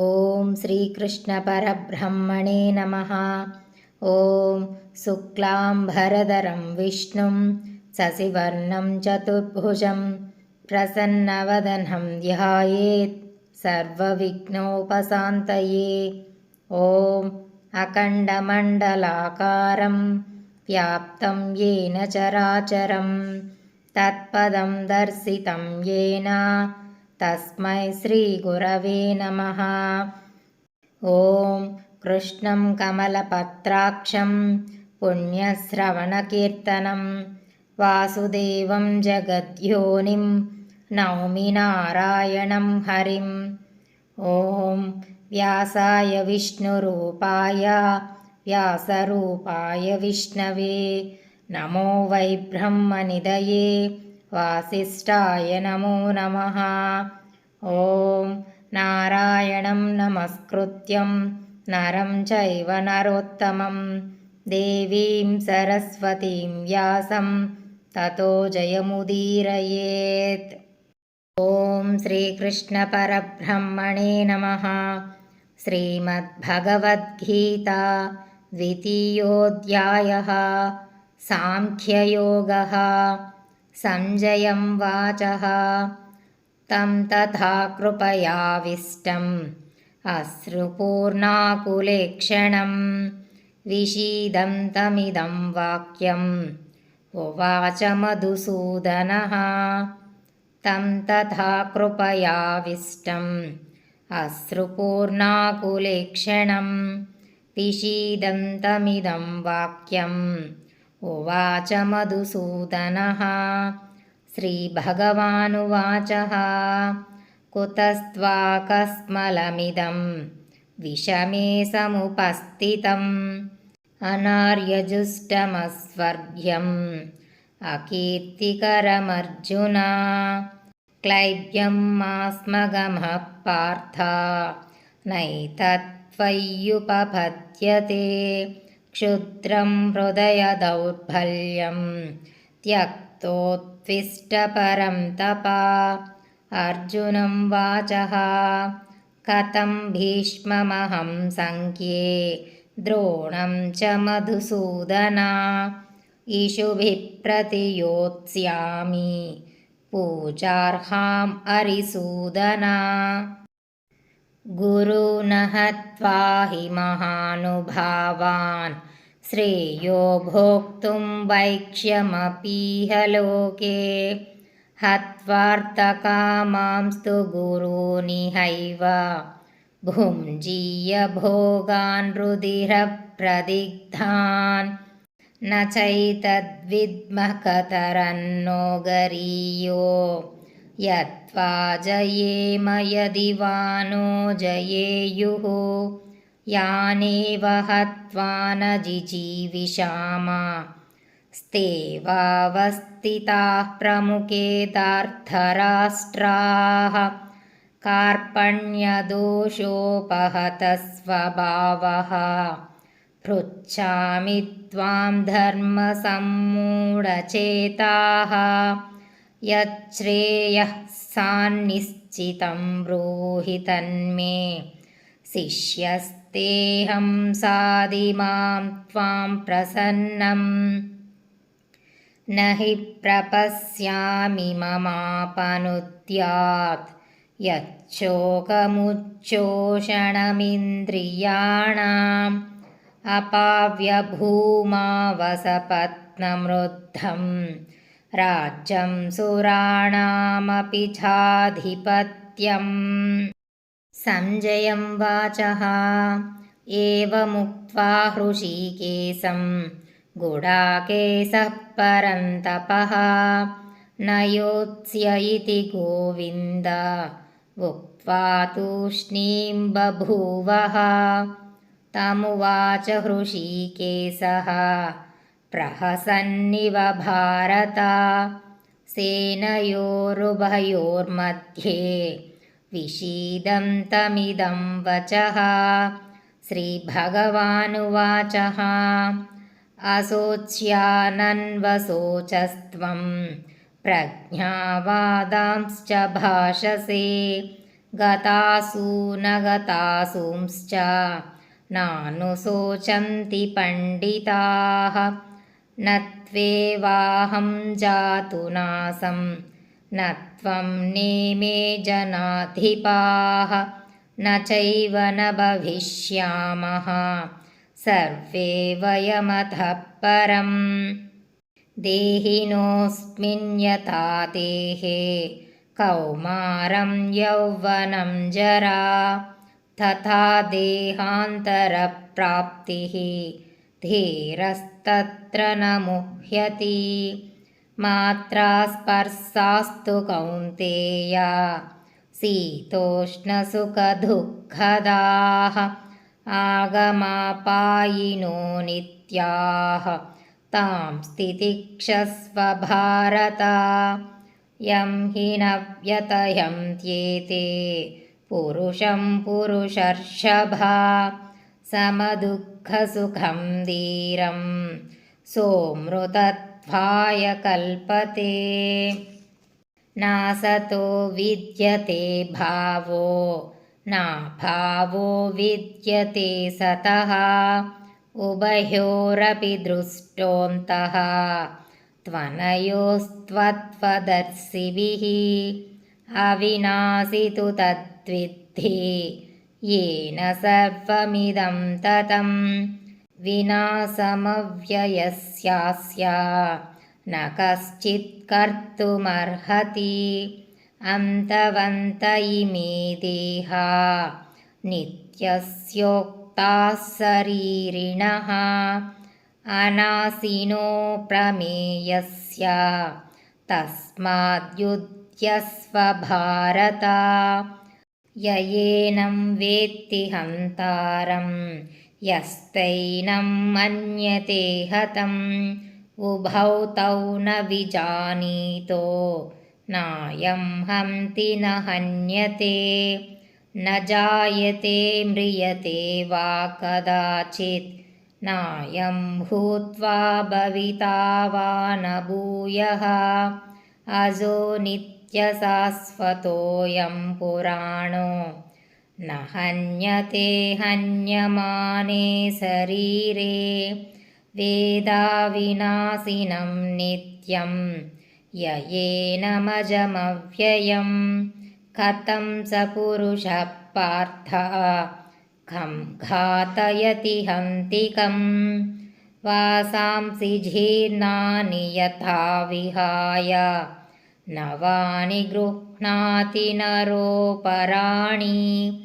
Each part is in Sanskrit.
ॐ श्रीकृष्णपरब्रह्मणे नमः। ॐ शुक्लाम्भरधरं विष्णुं शशिवर्णं चतुर्भुजं प्रसन्नवदनं ध्यायेत् सर्वविघ्नोपशान्तये। ॐ अखण्डमण्डलाकारं व्याप्तं येन चराचरं तत्पदं दर्शितं येन तस्मै श्रीगुरवे नमः। ॐ कृष्णं कमलपत्राक्षं पुण्यश्रवणकीर्तनं वासुदेवं जगद्योनिं नौमि नारायणं हरिम् ॐ व्यासाय विष्णुरूपाय व्यासरूपाय विष्णवे नमो वै ब्रह्मनिधये वासिष्ठाय नमो नमः ॐ नारायणं नमस्कृत्यं नरं चैव नरोत्तमं देवीं सरस्वतीं व्यासं ततो जयमुदीरयेत्। ॐ श्रीकृष्णपरब्रह्मणे नमः। श्रीमद्भगवद्गीता द्वितीयोऽध्यायः। साङ्ख्ययोगः। सञ्जयं वाचः तं तथा कृपयाविष्टम्। अश्रुपूर्णाकुलेक्षणं विषीदं तमिदं वाक्यम्। उवाच मधुसूदनः। तं तथा कृपयाविष्टम्। अश्रुपूर्णाकुलेक्षणं विषीदं तमिदं वाक्यम्। उवाच मधुसूदनः श्रीभगवानुवाचः। कुतस्त्वाकस्मलमिदं विषमे समुपस्थितम्। अनार्यजुष्टमस्वर्ग्यम्। अकीर्तिकरमर्जुन। क्लैब्यं मास्मगमः पार्थ नैतत्त्वय्युपपद्यते क्षुद्रं हृदयदौर्बल्यं त्यक्तोत्विष्टपरं तपा। अर्जुनं वाचः कथं भीष्ममहं सङ्ख्ये द्रोणं च मधुसूदना। इषुभिः प्रतियोत्स्यामि पूजार्हाम् अरिसूदना। गुरुनहत्वा हि महानुभावान् श्रेयो भोक्तुं वैक्ष्यमपीह लोके। हत्वार्तकामांस्तु गुरूनिहैव। भुञ्जीय भोगान् रुधिरप्रदिग्धान्। न चैतद्विद्मः कतरन्नो गरीयो यत्त्वा यदि वा नो जयेयुः यानेव हत्वा न जिजीविषाम। स्तेवावस्थिताः प्रमुखे दार्धराष्ट्राः कार्पण्यदोषोपहतस्वभावः। पृच्छामि त्वां धर्मसम्मूढचेताः। यच्छ्रेयः सान्निश्चितं ब्रूहि तन्मे शिष्यस्तेऽहं साधिमां त्वां प्रसन्नं। न हि प्रपश्यामि ममापनुद्यात् यच्छोकमुच्चोषणमिन्द्रियाणाम् अपाव्यभूमावसपत्नमृद्धं। राज्यं सुराणामपि चाधिपत्यम् सञ्जयं वाचः। एवमुक्त्वा हृषीकेशं गुडाकेशः परन्तपः। न योत्स्य इति गोविन्द उक्त्वा तूष्णीं बभूवः। तमुवाच हृषीकेशः प्रहसन्निव भारत। सेनयोरुभयोर्मध्ये विषीदं तमिदं वचः। श्रीभगवानुवाचः। असोच्यानन्वसोचस्त्वं प्रज्ञावादांश्च भाषसे गतासु न गतासूंश्च नानुशोचन्ति पण्डिताः। जातु नासं न त्वं नेमे जनाधिपाः न चैव न भविष्यामः। सर्वे वयमतः परम् देहिनोऽस्मिन् यथा देहे कौमारं यौवनं जरा तथा देहान्तरप्राप्तिः धीरस्तत्र न मुह्यति मात्रा स्पर्शास्तु कौन्तेया। शीतोष्णसुखदुःखदाः आगमापायिनो नित्याः। तां स्थितिक्षस्व भारता। यं हि न व्यतयन्त्येते पुरुषं पुरुषर्षभा। समदुःखसुखं धीरं सोमृतत्वाय कल्पते। नासतो विद्यते भावो। नाभावो विद्यते सतः। उभयोरपि दृष्टोऽन्तः। त्वनयोस्त्वत्वदर्शिभिः अविनाशि तु तद्विद्धि। येन सर्वमिदं ततं विनाशमव्ययस्यास्य न कश्चित् कर्तुमर्हति। अन्तवन्त इमे देहा। नित्यस्योक्ताः शरीरिणः अनासिनो प्रमेयस्य। तस्माद्युध्यस्व भारत ययेनं वेत्ति हन्तारं यस्तैनं मन्यते हतम्। उभौ तौ न विजानीतो। नायं हन्ति न हन्यते। न जायते म्रियते वा कदाचित्। नायं भूत्वा भविता वा न भूयः। अजो नित्यशाश्वतोऽयं पुराणो न हन्यते हन्यमाने शरीरे वेदाविनाशिनं नित्यं ययेनमजमव्ययं कथं स पुरुषः पार्थ? खं घातयति हन्तिकं वासांसि जीर्णानि यथा विहाय। नवानि गृह्णाति नरोपराणि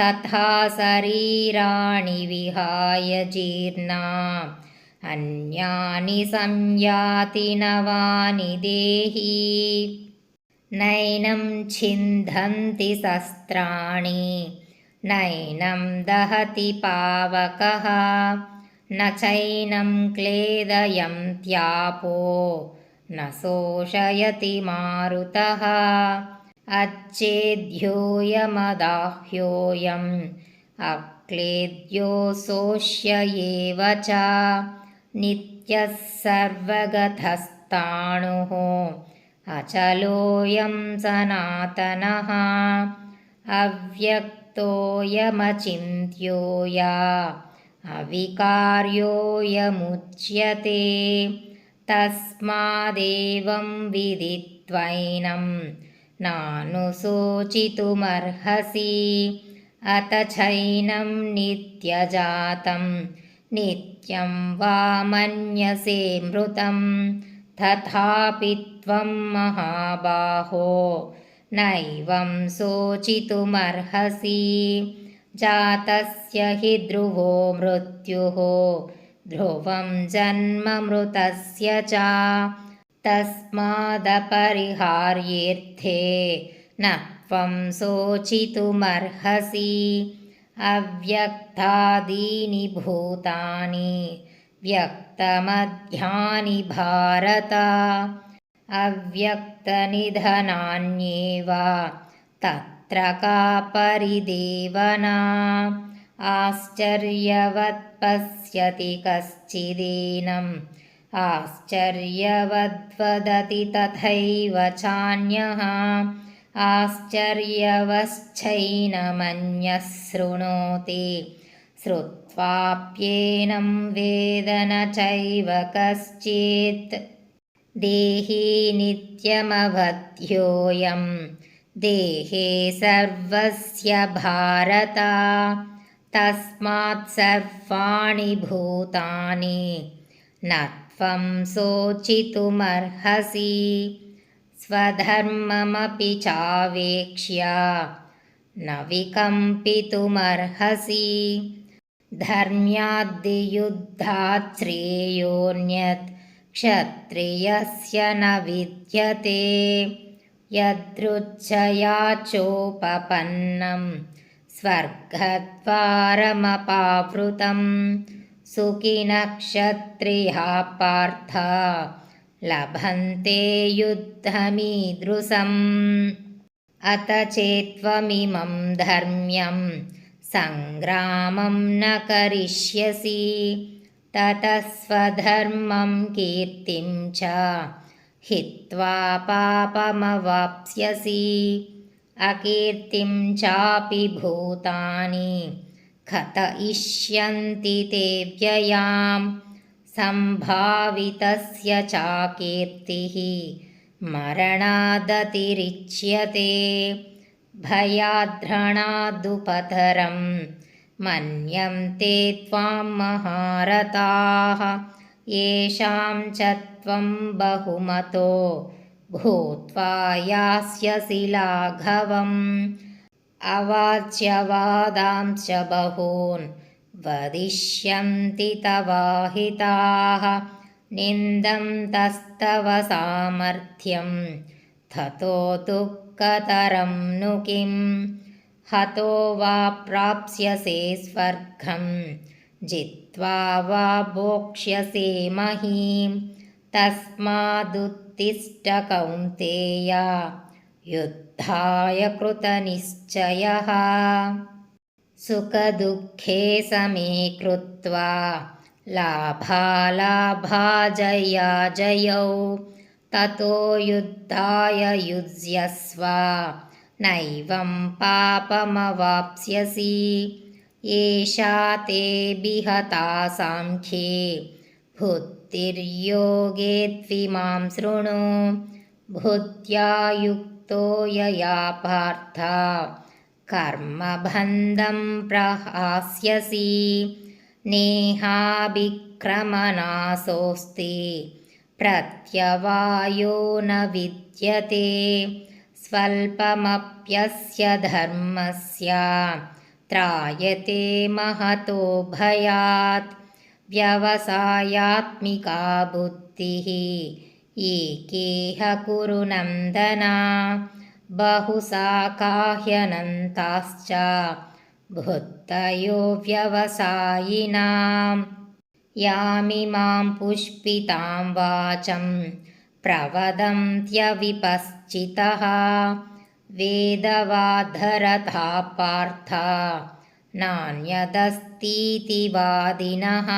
तथा शरीराणि विहाय जीर्णा अन्यानि संयाति नवानि देही। नैनं छिन्दन्ति शस्त्राणि नैनं दहति पावकः। न चैनं क्लेदयन्त्यापो न शोषयति मारुतः अच्छेद्योऽयमदाह्योऽयम् अक्लेद्यो शोष्य एव च नित्यः सर्वगतस्ताणुः। अचलोऽयं सनातनः अव्यक्तोऽयमचिन्त्योया अविकार्योऽयमुच्यते तस्मादेवं विदित्वैनं नानुशोचितुमर्हसि अथ चैनं नित्यजातं नित्यं वा मन्यसे मृतं तथापि त्वं महाबाहो नैवं शोचितुमर्हसि जातस्य हि ध्रुवो मृत्युः ध्रुवं जन्ममृतस्य च तस्मादपरिहार्येऽर्थे न त्वं शोचितुमर्हसि। अव्यक्तादीनि भूतानि व्यक्तमध्यानि भारत। अव्यक्तनिधनान्येव तत्र का परिदेवना? आश्चर्यवत् पश्यति कश्चिदेनम् आश्चर्यवद्वदति तथैव चान्यः। आश्चर्यवश्चैनमन्यः शृणोति श्रुत्वाप्येनं वेद न चैव कश्चित्। देही नित्यमवध्योऽयं। देहे सर्वस्य भारता। तस्मात् सर्वाणि भूतानि। न त्वं शोचितुमर्हसि स्वधर्ममपि चावेक्ष्य न विकम्पितुमर्हसि। धर्म्याद्दियुद्धात् श्रेयोऽन्यत् क्षत्रियस्य न विद्यते। यदृच्छया चोपपन्नं स्वर्गद्वारमपावृतं सुखिनक्षत्रिया पार्थ। लभन्ते युद्धमीदृशम्। अत चेत्त्वमिमं धर्म्यं सङ्ग्रामं न करिष्यसि। ततः स्वधर्मं कीर्तिं च हित्वा पापमवाप्स्यसि। अकीर्तिं चापि भूतानि कथयिष्यन्ति ते व्ययां सम्भावितस्य चाकीर्तिः मरणादतिरिच्यते भयाद्रणादुपतरं मन्यन्ते त्वां महारथाः येषां च त्वं बहुमतो भूत्वा यास्यसि लाघवम् अवाच्यवादांश्च बहून् वदिष्यन्ति तवाहिताः। निन्दं तस्तव सामर्थ्यं। ततो दुःखतरं नु किं? हतो वा प्राप्स्यसे स्वर्गं। जित्वा वा भोक्ष्यसे महीं। तस्मादुत्तिष्ठकौन्तेय युद्धाय कृतनिश्चयः। सुखदुःखे समे कृत्वा लाभालाभाजया जयौ। ततो युद्धाय युज्यस्व नैवं पापमवाप्स्यसि। एषा ते विहता साङ्ख्ये भुक्तिर्योगे त्विमां शृणु। भूत्या युक्तो यया पार्थ। कर्मबन्धं प्रहास्यसि। नेहाभिक्रमनाशोऽस्ति। प्रत्यवायो न विद्यते। स्वल्पमप्यस्य धर्मस्य। त्रायते महतो भयात्। व्यवसायात्मिका बुद्धिः एकेह कुरु नन्दना बहुशाकाह्यनन्ताश्च भुत्तयो व्यवसायिनां यामिमां पुष्पितां वाचं प्रवदन्त्यविपश्चितः वेदवाधरथा पार्थ नान्यदस्तीति वादिनः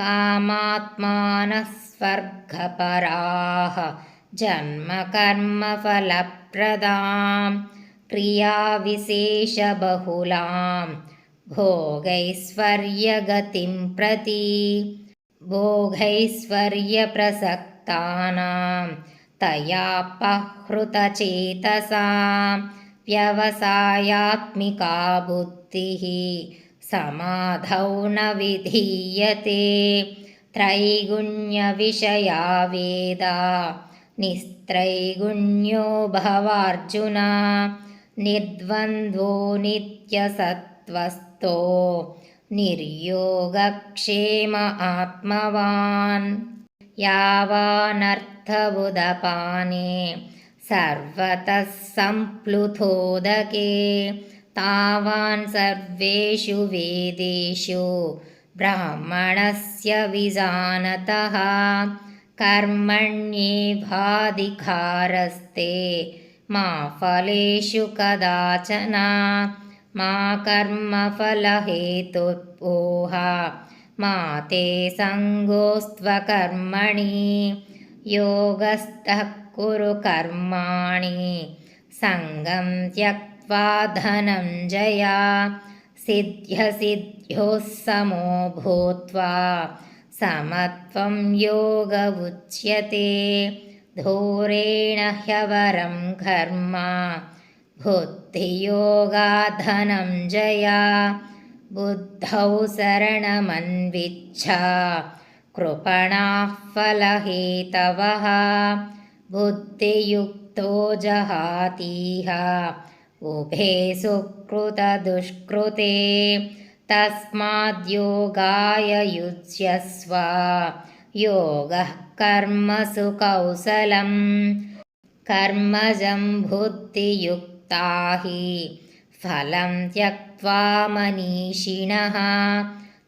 कामात्मानः स्वर्गपराः जन्मकर्मफलप्रदां क्रियाविशेषबहुलां भोगैश्वर्यगतिं प्रति भोगैश्वर्यप्रसक्तानां तयापहृतचेतसां व्यवसायात्मिका बुद्धिः समाधौ न विधीयते त्रैगुण्यविषया वेदा निस्त्रैगुण्यो भवार्जुन निर्द्वन्द्वो नित्यसत्त्वस्तो निर्योगक्षेम आत्मवान्। यावानर्थबुदपाने सर्वतः सम्प्लुतोदके तावान् सर्वेषु वेदेषु ब्राह्मणस्य विजानतः कर्मण्येवाधिकारस्ते मा फलेषु कदाचन मा कर्मफलहेतुपोह मा ते सङ्गोस्त्वकर्मणि योगस्थः कुरु कर्माणि सङ्गं त्यक्त्वा धनञ्जया सिद्ध्यसिद्ध्योः समो भूत्वा समत्वं योग उच्यते धूरेण ह्यवरं कर्म बुद्धियोगाधनञ्जया बुद्धौ शरणमन्विच्छा कृपणाः फलहेतवः। बुद्धियुक्तो जहातीह उभे सुकृतदुष्कृते तस्माद्योगाय युज्यस्व। योगः कर्मसु कौशलं कर्मजं बुद्धियुक्ता हि। फलं त्यक्त्वा मनीषिणः।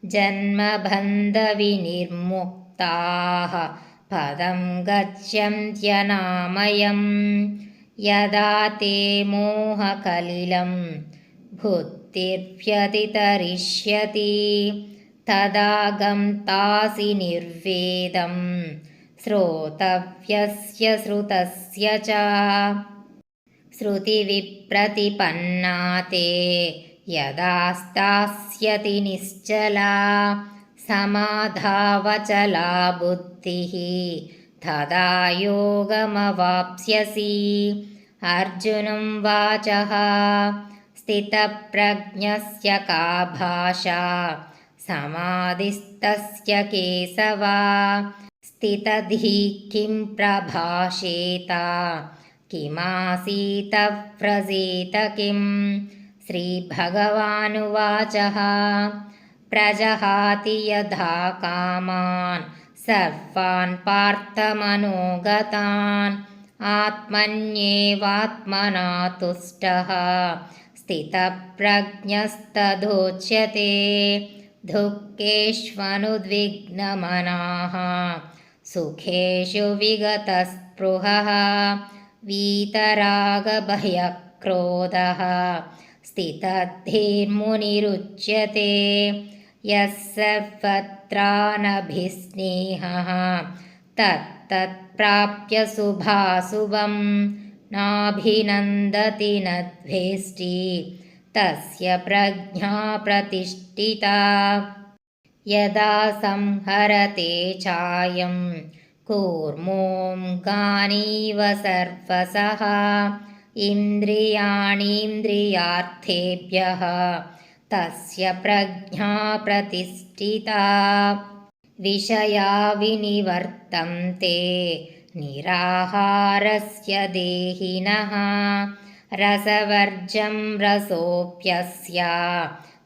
जन्मबन्धविनिर्मुक्ताः। पदं गच्छन्त्यनामयं यदा ते मोहकलिलं बुद्धिर्व्यतितरिष्यति तदा गन्तासि निर्वेदं श्रोतव्यस्य श्रुतस्य च। श्रुतिविप्रतिपन्ना ते यदा स्थास्यति निश्चला समाधावचला बुद्धिः तदा योगमवाप्स्यसि अर्जुनं वाचः स्थितप्रज्ञस्य का भाषा? समाधिस्तस्य केशवा? स्थितधिः किं प्रभाषेत? किमासीतव्रजेत किं श्रीभगवानुवाचः प्रजहाति यथा कामान् सर्वान् पार्थमनोगतान्। आत्मन्येवात्मना तुष्टः। स्थितप्रज्ञस्तदोच्यते। दुःखेष्वनुद्विग्नमनाः। सुखेषु विगतस्पृहः। वीतरागभयक्रोधः स्थितधीर्मुनिरुच्यते यः सर्वत्रानभिस्नेहः तत्तत्प्राप्य शुभाशुभं नाभिनन्दति न द्वेष्टि तस्य प्रज्ञा प्रतिष्ठिता। यदा संहरते चायं कूर्मोऽङ्गानीव सर्वसः इन्द्रियाणीन्द्रियार्थेभ्यः तस्य प्रज्ञा प्रतिष्ठिता। विषया विनिवर्तन्ते निराहारस्य देहिनः। रसवर्जं रसोऽप्यस्य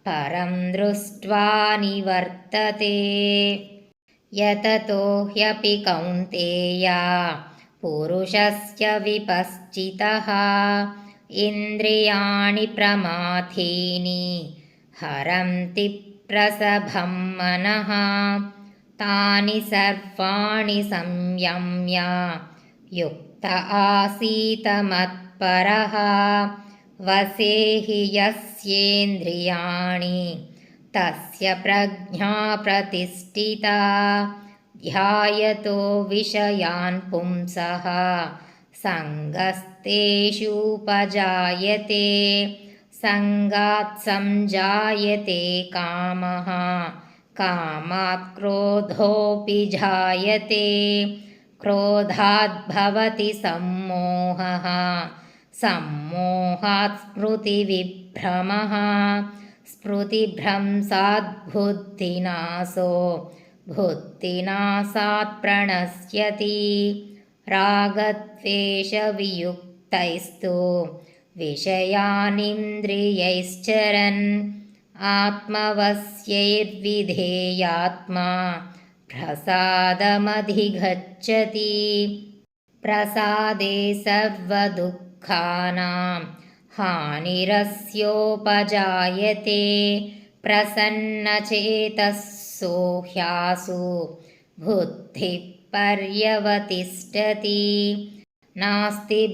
परं दृष्ट्वा निवर्तते। यततो ह्यपि कौन्तेया पुरुषस्य विपश्चितः। इन्द्रियाणि प्रमाथीनि हरन्ति प्रसभं मनः। तानि सर्वाणि संयम्य युक्त आसीतमत् परः वसे हि यस्येन्द्रियाणि तस्य प्रज्ञा प्रतिष्ठिता। ध्यायतो विषयान् पुंसः। सङ्गस्तेषूपजायते सङ्गात् संजायते कामः कामात् क्रोधोऽपि जायते। क्रोधाद्भवति सम्मोहः सम्मोहात् स्मृतिविभ्रमः स्मृतिभ्रंसाद्बुद्धिनाशो बुद्धिनाशात् प्रणश्यति। रागद्वेषवियुक्तैस्तु विषयानिन्द्रियैश्चरन् आत्मवस्यैर्विधेयात्मा प्रसादमधिगच्छति। प्रसादे सर्वदुःख दुःखानां हानिरस्योपजायते। प्रसन्नचेतसो ह्यासु बुद्धिपर्यवतिष्ठति। नास्ति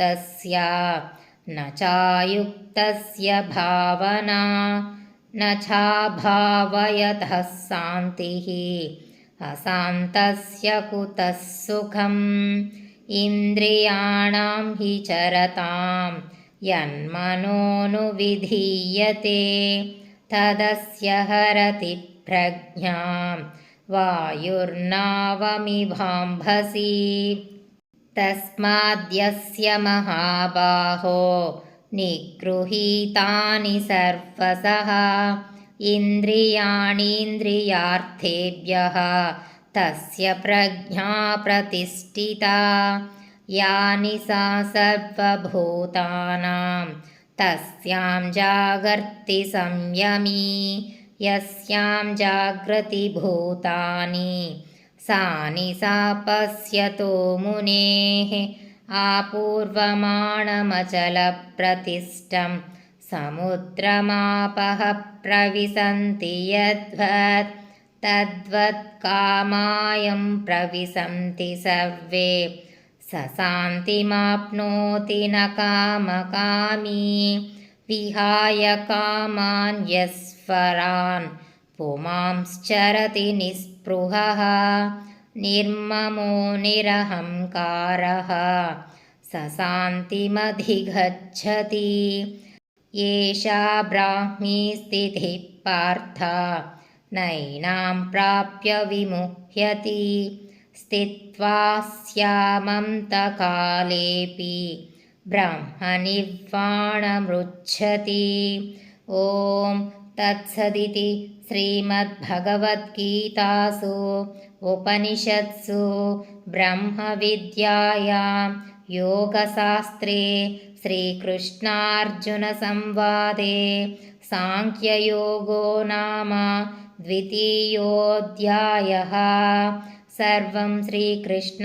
बुद्धिरयुक्तस्य न चायुक्तस्य भावना न चाभावयतः शान्तिः। अशान्तस्य कुतः सुखम्? इन्द्रियाणां हि चरतां यन्मनोनुविधीयते तदस्य हरति प्रज्ञां वायुर्नावमिभाम्भसि तस्माद्यस्य महाबाहो निगृहीतानि सर्वसः इन्द्रियाणीन्द्रियार्थेभ्यः तस्य प्रज्ञा प्रतिष्ठिता। यानि सा सर्वभूतानां तस्यां जागर्ति संयमी यस्यां जागृतिभूतानि सा पश्यतो मुनेः आपूर्वमाणमचलप्रतिष्ठं समुद्रमापः प्रविशन्ति यद्वत् तद्वत्कामायं प्रविशन्ति सर्वे। स शान्तिमाप्नोति न कामकामी विहाय कामान् यस्वरान् पुमांश्चरति निःस्पृहः निर्ममो निरहङ्कारः स शान्तिमधिगच्छति। एषा ब्राह्मी स्थितिः पार्थ। नैनां प्राप्य विमुह्यति। स्थित्वा स्यामन्तकालेऽपि ब्रह्मनिर्वाणमृच्छति। ॐ तत्सदिति श्रीमद्भगवद्गीतासु उपनिषत्सु ब्रह्मविद्यायां योगशास्त्रे श्रीकृष्णार्जुनसंवादे साङ्ख्ययोगो नाम द्वितीयोऽध्यायः। सर्वं श्रीकृष्णार्पणमस्तु